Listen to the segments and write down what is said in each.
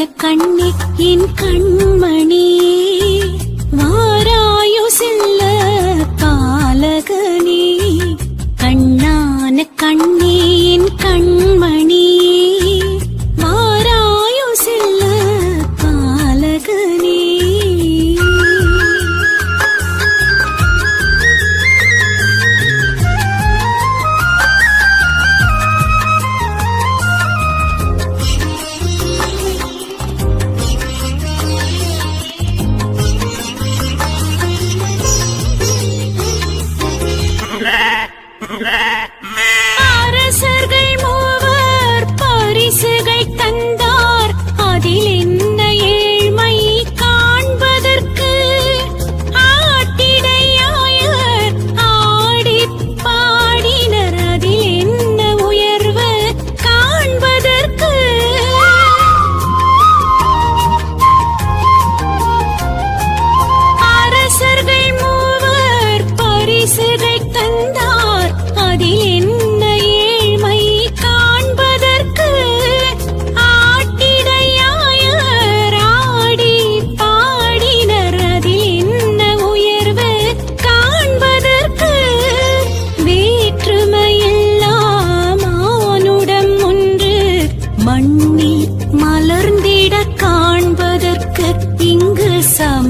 கண்ணே என் கண்மணியே அரசர்கள் மூவர் பரிசுகள் தந்தார்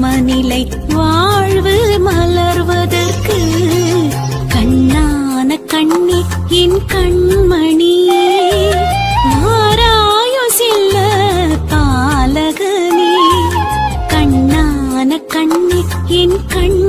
சமநிலை வாழ்வு மலர்வதற்கு கண்ணான கண்ணி என் கண்மணி. மாறாயோ சில்ல பாலகனே கண்ணான கண்ணி என் கண்